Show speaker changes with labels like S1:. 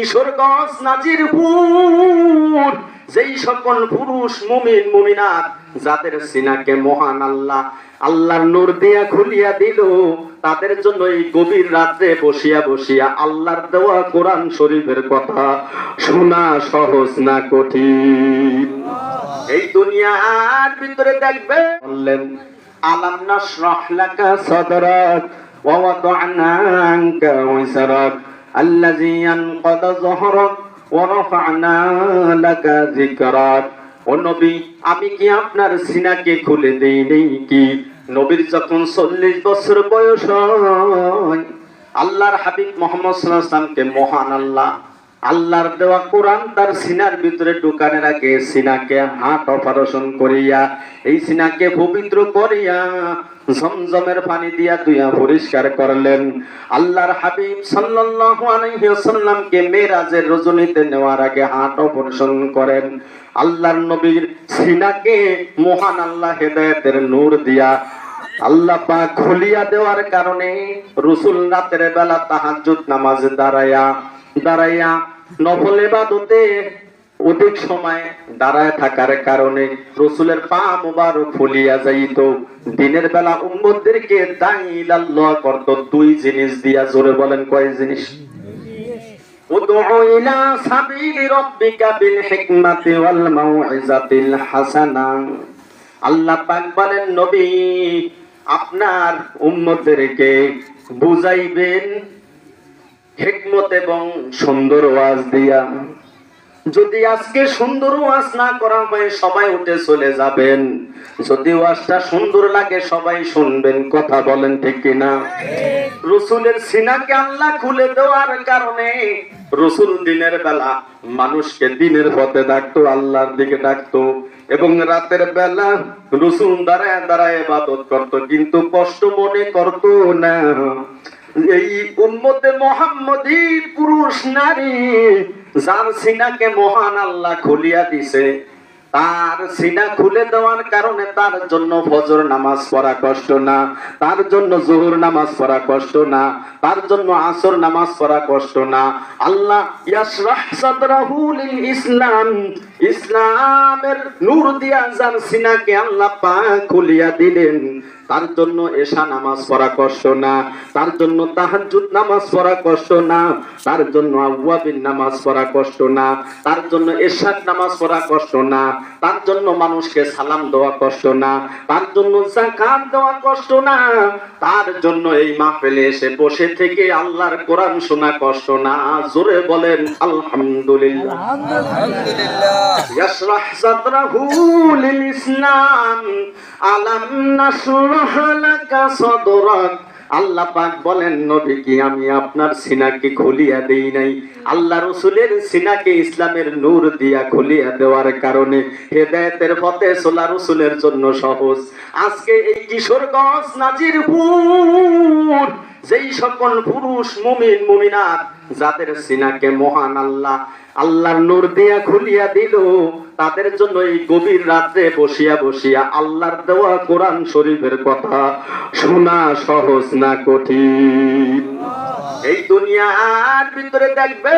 S1: কিশোরগঞ্জ নাজিরপুর। যেই সকল পুরুষ, মুমিন, মুমিনাত, যাদের সিনাকে মহান আল্লাহ, আল্লাহর নূর দিয়া খুলিয়া দিল, তাদের জন্য এই গভীর রাত্রে বসিয়া বসিয়া আল্লাহর দেওয়া কোরআন শরীফের কথা শোনা সহজ না কঠিন। এই দুনিয়ার ভিতরে দেখবে, বললেন, আলাম নাশরাহ লাকা সাদরাক ওয়া ওয়াদা'না আনকা ওয়াসরাক আল্লাযী ইয়ানকাদা ظهرك ورفعنا لك লাকা ও নবী, আমি কি আপনার সিনাকে খুলে দিই কি? নবীর যখন চল্লিশ বছর বয়স হয়, আল্লাহর হাবিব মোহাম্মদ আলাইহি মহান আল্লাহ আল্লাহর দেওয়া কোরআন তার সিনার ভিতরে ঢুকানের আগে সিনাকে হাত অপারেশন করিয়া, এই সিনাকে পবিত্র করিয়া ঝমঝমের পানি দিয়া দুইয়া পরিষ্কার করলেন। আল্লাহর হাবিব সাল্লাল্লাহু আলাইহি ওয়াসাল্লামকে মেরাজের রজনীতে নেওয়ার আগে হাত অপারেশন করেন। আল্লাহর নবীর সিনাকে মহান আল্লাহ হেদায়েতের নূর দিয়া আল্লাহ খুলিয়া দেওয়ার কারণে রসুল রাতের বেলা তাহাজ্জুদ নামাজে দাঁড়াইয়া দাঁড়াইয়া নফল ইবাদতে অধিক সময় দাঁড়ায় থাকার কারণে রসুলের পা মুবারক ফুলিয়া যাইত। দিনের বেলা উম্মতদেরকে দাইলাল্লাহ করত। দুই জিনিস দিয়া জোরে বলেন কয় জিনিস? আল্লাহ পাক বলেন আপনার উম্মতদেরকে বুঝাইবেন হিকমত এবং সুন্দর ওয়াজ দিয়া। যদি আজকে সুন্দর ওয়াজ না করা হয়, সবাই উঠে চলে যাবেন। যদি ওয়াজটা সুন্দর লাগে, সবাই শুনবেন। কথা বলেন ঠিক কিনা? রসুলের সিনাকে আল্লাহ খুলে দেওয়ার কারণে রসুল দিনের বেলা মানুষকে দিনের পথে ডাকতো, আল্লাহর দিকে ডাকতো এবং রাতের বেলা রসুল দাঁড়ায় দাঁড়ায় ইবাদত করতো, কিন্তু কষ্ট মনে করতো না। এই উম্মতে মোহাম্মদী পুরুষ নারী, যার সিনাকে মহান আল্লাহ খুলিয়া দিছে, তার সিনা খুলে দেওয়ার কারণে তার জন্য ফজর নামাজ পড়া কষ্ট না, তার জন্য জোহর নামাজ পড়া কষ্ট না, তার জন্য আসর নামাজ পড়া কষ্ট না। আল্লাহ ইয়াশরাহ ইসলাম, ইসলামের নূর দিয়া যার সিনাকে আল্লাহ পাক খুলিয়া দিলেন। তার জন্য এশা নামাজ পড়া কষ্ট না, তার জন্য তাহাজ্জুদ নামাজ পড়া কষ্ট না, তার জন্য আউয়াবিন নামাজ পড়া কষ্ট না, তার জন্য এশাক নামাজ পড়া কষ্ট না, তার জন্য মানুষকে সালাম দেওয়া কষ্ট না, তার জন্য যাকাত দেওয়া কষ্ট না, তার জন্য এই মাহফিলে এসে বসে থেকে আল্লাহর কোরআন শোনা কষ্ট না। জোরে বলেন আলহামদুলিল্লাহ। يشرح صدره للإسلام ألم نشرح لك صدرك আল্লাহ পাক বলেন নবী কি আমি আপনার সিনাকে খুলিয়া দেই নাই আল্লাহ রসুলের সিনাকে ইসলামের নূর দিয়া খুলিয়া দেওয়ার কারণে হেদায়েতের পথে সোলা রসুলের জন্য সহজ আজকে এই কিশোরগঞ্জ নাজিরপুর যেই সকল পুরুষ মুমিন মুমিনাত যাদের সিনাকে মহান আল্লাহ। আল্লাহর নূর দিয়া খুলিয়া দিল। তাদের জন্য এই গভীর রাত্রে বসিয়া বসিয়া আল্লাহর দেওয়া কোরআন শরীফের কথা শোনা সহজ না কঠিন। এই দুনিয়ার ভিতরে দেখবে